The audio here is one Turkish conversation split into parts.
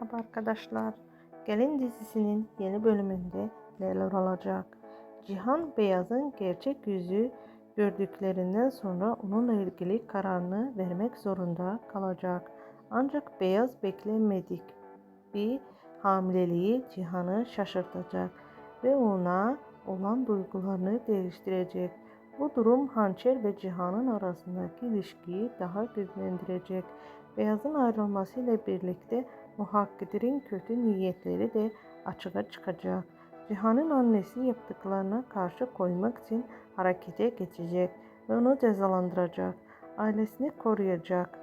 Merhaba arkadaşlar. Gelin dizisinin yeni bölümünde neler olacak? Cihan Beyaz'ın gerçek yüzü gördüklerinden sonra onunla ilgili kararını vermek zorunda kalacak. Ancak Beyaz beklenmedik bir hamileliği Cihan'ı şaşırtacak ve ona olan duygularını değiştirecek. Bu durum Hançer ve Cihan'ın arasındaki ilişkiyi daha güçlendirecek. Beyaz'ın ayrılmasıyla birlikte muhakkirin kötü niyetleri de açığa çıkacak. Cihan'ın annesi yaptıklarına karşı koymak için harekete geçecek ve onu cezalandıracak. Ailesini koruyacak.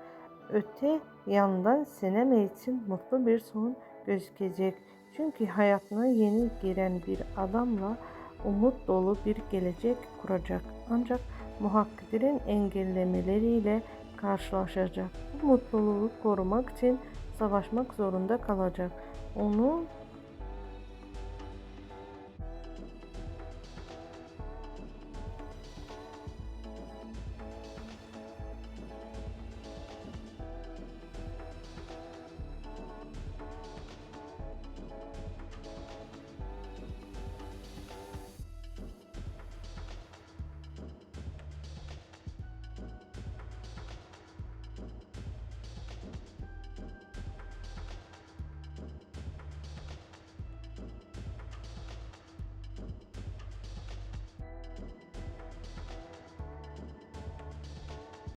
Öte yandan sinema için mutlu bir son gözükecek. Çünkü hayatına yeni giren bir adamla umut dolu bir gelecek kuracak. Ancak muhakkirin engellemeleriyle karşılaşacak. Bu mutluluğu korumak için savaşmak zorunda kalacak. Onu